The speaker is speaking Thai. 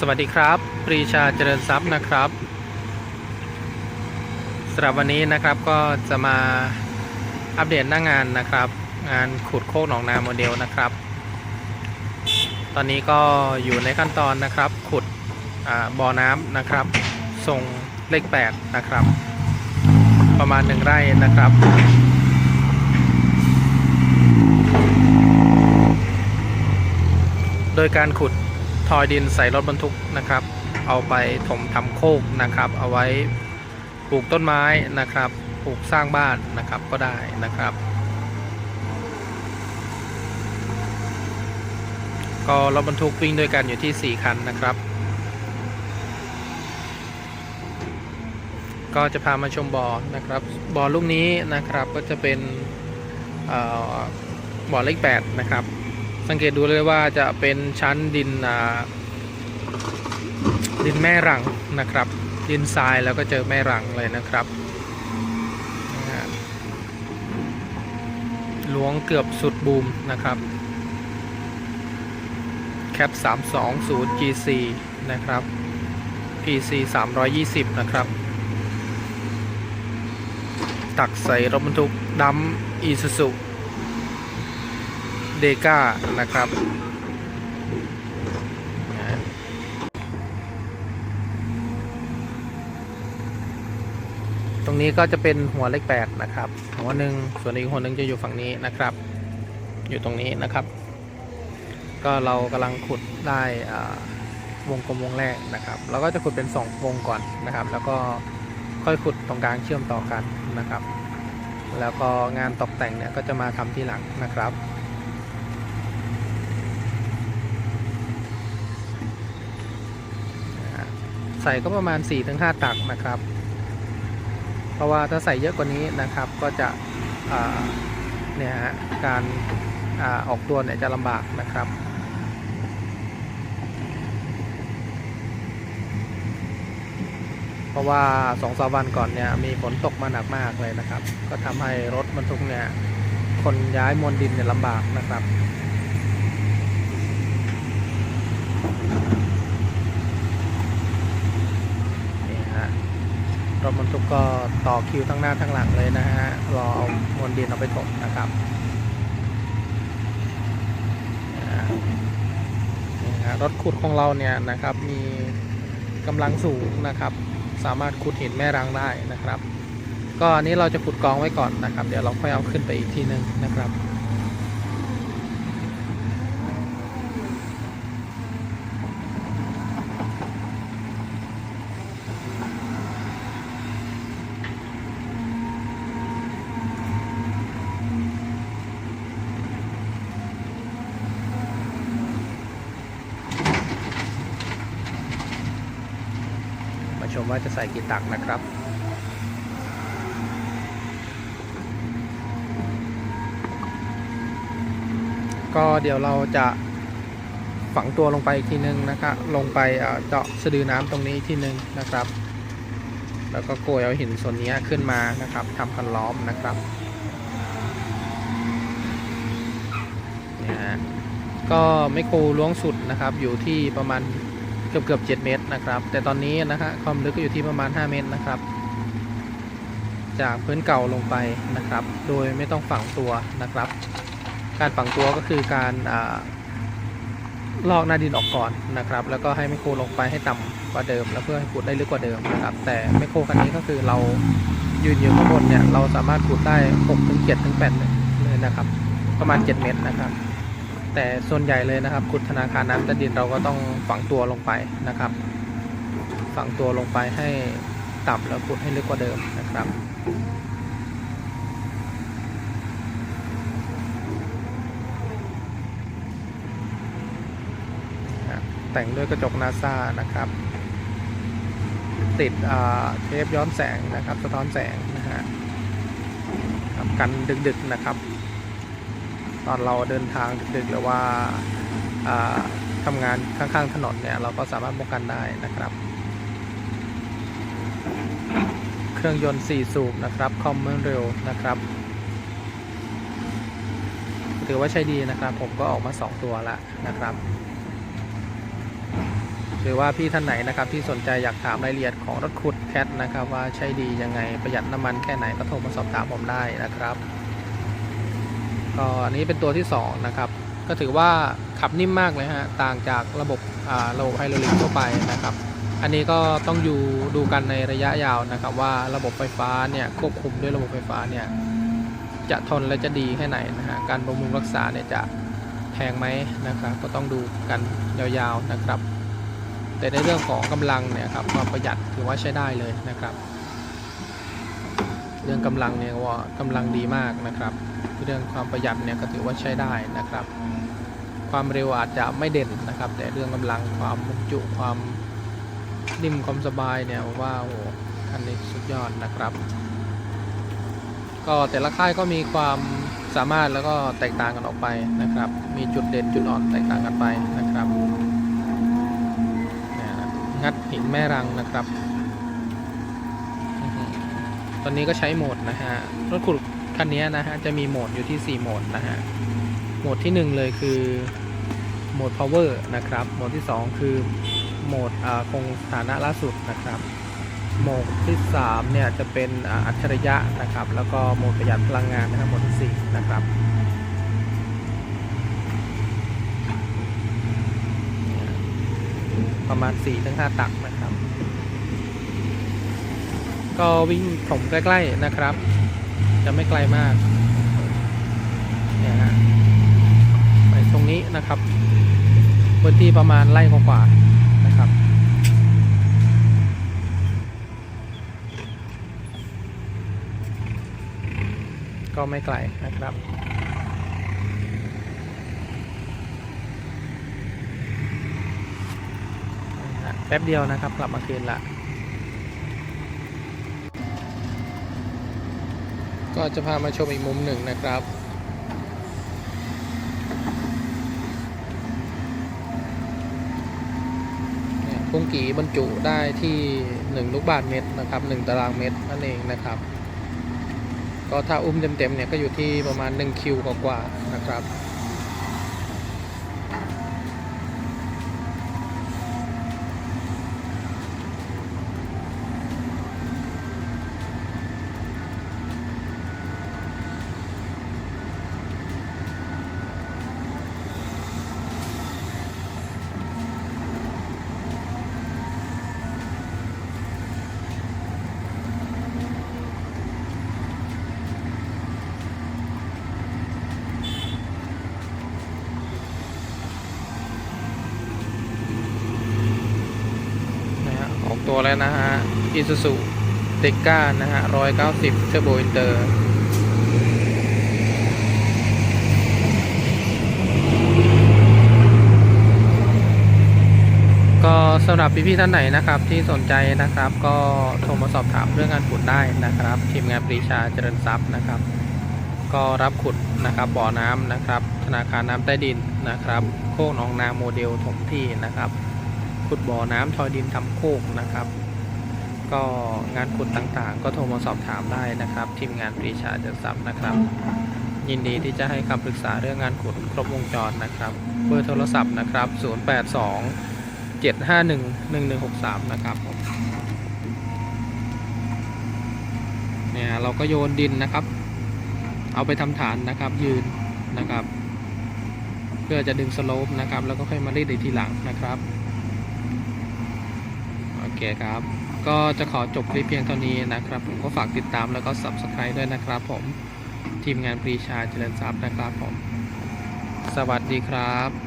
สวัสดีครับ ปรีชาเจริญทรัพย์นะครับสำหรับวันนี้นะครับก็จะมาอัปเดตหน้างานนะครับ งานขุดโคกหนองนาโมเดลนะครับ ตอนนี้ก็อยู่ในขั้นตอนนะครับ ขุดบ่อน้ำนะครับทรงเลข8นะครับ ประมาณหนึ่งไร่นะครับโดยการขุด ทอยดินใส่รถบรรทุกนะครับ เอาไปถมทำโคกนะครับ เอาไว้ปลูกต้นไม้นะครับ ปลูกสร้างบ้านนะครับก็ได้นะครับ ก็รถบรรทุกวิ่งด้วยกันอยู่ที่ 4 คันนะครับ ก็จะพามาชมบ่อนะครับบ่อลูกนี้นะครับก็จะเป็นเอ่อบ่อเลข8นะครับ สังเกตดูเลยว่าจะเป็นชั้นดินดินแม่รังนะครับ ดินทรายแล้วก็เจอแม่รังเลยนะครับนะฮะล้วงเกือบสุดบูมนะครับแคป 320 GC นะครับ PC 320 นะครับ ตักใส่รถบรรทุกดัมอีซูซุ เดก้านะครับตรงนี้ก็จะเป็นหัวเลขแปดนะครับ หัวหนึ่งส่วนอีกหัวหนึ่งจะอยู่ฝั่งนี้นะครับ อยู่ตรงนี้นะครับ ก็เรากำลังขุดได้วงกลมวงแรกนะครับ เราก็จะขุดเป็นสองวงก่อนนะครับ แล้วก็ค่อยขุดตรงกลางเชื่อมต่อกันนะครับ แล้วก็งานตกแต่งเนี่ยก็จะมาทำที่หลังนะครับ ใส่ก็ประมาณ 4-5 ตักนะครับ เพราะว่าถ้าใส่เยอะกว่านี้นะครับก็จะเนี่ยฮะการอาออกตัวเนี่ยจะลำบากนะครับเพราะว่าสองสามวันก่อนเนี่ยมีฝนตกมาหนักมากเลยนะครับ ก็ทำให้รถบรรทุกเนี่ยคนย้ายมวลดินเนี่ยลำบากนะครับ นี่ฮะ รถบรรทุกก็ต่อคิวทั้งหน้าทั้งหลังเลยนะฮะ รอเอามวลดินเอาไปถมนะครับรถขุดของเราเนี่ยนะครับ มีกำลังสูงนะครับ สามารถขุดหินแม่รังได้นะครับ ก็อันนี้เราจะขุดกองไว้ก่อนนะครับ เดี๋ยวเราค่อยเอาขึ้นไปอีกทีหนึงนะครับ มาชมว่าจะใส่กี่ตักนะครับก็เดี๋ยวเราจะฝังตัวลงไปอีกทีนึงนะครับลงไปเจาะสะดือน้ำตรงนี้อีกทีนึงนะครับ แล้วก็โกยเอาหินส่วนนี้ขึ้นมานะครับทำคันล้อมนะครับนี่ฮะก็ไม่โครล้วงสุดนะครับอยู่ที่ประมาณ กือบเกือบ7เมตรนะครับ แต่ตอนนี้นะฮะความลึกก็อยู่ที่ประมาณ 5 เมตรนะครับ จากพื้นเก่าลงไปนะครับ โดยไม่ต้องฝังตัวนะครับ การฝังตัวก็คือการอาลอกหน้าดินออกก่อนนะครับ แล้วก็ให้ไมโครลงไปให้ต่ำกว่าเดิม แล้วเพื่อให้ขุดได้ลึกกว่าเดิมนะครับ แต่ไมโครคันนี้ก็คือเรายืนอยู่ข้างบนเนี่ยเราสามารถขุดได้6ถึง7ถึง8เลยนะครับ ประมาณ 7 เมตรนะครับ แต่ส่วนใหญ่เลยนะครับขุดธนาคารน้ำใต้ดินเราก็ต้องฝังตัวลงไปนะครับ ฝังตัวลงไปให้ต่ำแล้วขุดให้ลึกกว่าเดิมนะครับแต่งด้วยกระจกนาซานะครับ ติดเทปย้อนแสงนะครับ สะท้อนแสงนะฮะกันดึกๆนะครับ ตอนเราเดินทางดึกๆหรือว่าทำงานข้างๆถนนเนี่ยเราก็สามารถป้องกันได้นะครับ เครื่องยนต์ 4 สูบนะครับคอมเมอร์เร็วนะครับถือว่าใช้ดีนะครับ ผมก็ออกมา 2 ตัวล้วนะครับ หรือว่าพี่ท่านไหนนะครับที่สนใจอยากถามรายละเอียดของรถขุดแคทนะครับ ว่าใช้ดียังไงประหยัดน้ำมันแค่ไหนก็โทรมาสอบถามผมได้นะครับ ก็อันนี้เป็นตัวที่ 2 นะครับ ก็ถือว่าขับนิ่มมากเลยฮะ ต่างจากระบบระบบไฮดรอลิกทั่วไปนะครับ อันนี้ก็ต้องอยู่ดูกันในระยะยาวนะครับ ว่าระบบไฟฟ้าเนี่ยควบคุมด้วยระบบไฟฟ้าเนี่ยจะทนและจะดีแค่ไหนนะฮะ การบำรุงรักษาเนี่ยจะแพงไหมนะครับ ก็ต้องดูกันยาวๆนะครับ แต่ในเรื่องของกำลังเนี่ยครับความประหยัดถือว่าใช้ได้เลยนะครับ เรื่องกำลังเนี่ยว่ากำลังดีมากนะครับ เรื่องความประหยัดเนี่ยก็ถือว่าใช้ได้นะครับ ความเร็วอาจจะไม่เด่นนะครับ แต่เรื่องกำลังความบรรจุความนิ่มความสบายเนี่ยว่าโอ้โหอันนี้สุดยอดนะครับ ก็แต่ละค่ายก็มีความสามารถแล้วก็แตกต่างกันออกไปนะครับ มีจุดเด่นจุดอ่อนแตกต่างกันไปนะครับงัดหินแม่รังนะครับ อนนี้ก็ใช้โหมดนะฮะ รถขุดคันนี้นะฮะ จะมีโหมดอยู่ที่ 4 โหมดนะฮะ โหมดที่ 1 เลยคือโหมด power นะครับ โหมดที่ 2 คือโหมดคงสถานะล่าสุดนะครับ โหมดที่ 3 เนี่ยจะเป็นอัจฉริยะนะครับ แล้วก็โหมดประหยัดพลังงานนะครับโหมดที่ 4 นะครับประมาณ4-5ตักนะครับ ก็วิ่งผมใกล้ๆนะครับ จะไม่ไกลมากเนี่ยฮะไปตรงนี้นะครับพื้นที่ประมาณไร่กว่าๆนะครับก็ไม่ไกลนะครับ แป๊บเดียวนะครับ กลับมาคืนละ ก็จะพามาชมอีกมุมหนึ่งนะครับเนี่ยกุ้งกีบรรจุได้ที่1ลูกบาทเมตรนะครับ1ตารางเมตรนั่นเองนะครับ ก็ถ้าอุ้มเต็มๆเนี่ยก็อยู่ที่ประมาณ 1 คิวกว่าๆนะครับ ตัวแล้วนะฮะ Isuzu d e c a นะฮะ190 Turbo Inter ก็สำหรับพี่ๆท่านไหนนะครับที่สนใจนะครับ ก็โทรมาสอบถามเรื่องงานขุดได้นะครับ ทีมงานปรีชาเจริญทรัพย์นะครับ ก็รับขุดนะครับบ่อน้ำนะครับ ธนาคารน้ำใต้ดินนะครับ โคกหนองนาโมเดลถมที่นะครับ ขุดบ่อน้ำทอยดินทำโคกนะครับ ก็งานขุดต่างๆ ก็โทรมาสอบถามได้นะครับ ทีมงานปรีชาเจริญทรัพย์นะครับ ยินดีที่จะให้คำปรึกษาเรื่องงานขุดครบวงจรนะครับ เบอร์โทรศัพท์นะครับ 082 751 1163 นะครับผมเนี่ยเราก็โยนดินนะครับ เอาไปทำฐานนะครับยืนนะครับ เพื่อจะดึงสโลปนะครับ แล้วก็ค่อยมารีดอีกทีหลังนะครับ เคครับ ก็จะขอจบคลิปเพียงเท่านี้นะครับ ผมก็ฝากติดตามแล้วก็ Subscribe ด้วยนะครับผมทีมงานปรีชาเจริญทรัพย์นะครับผม สวัสดีครับ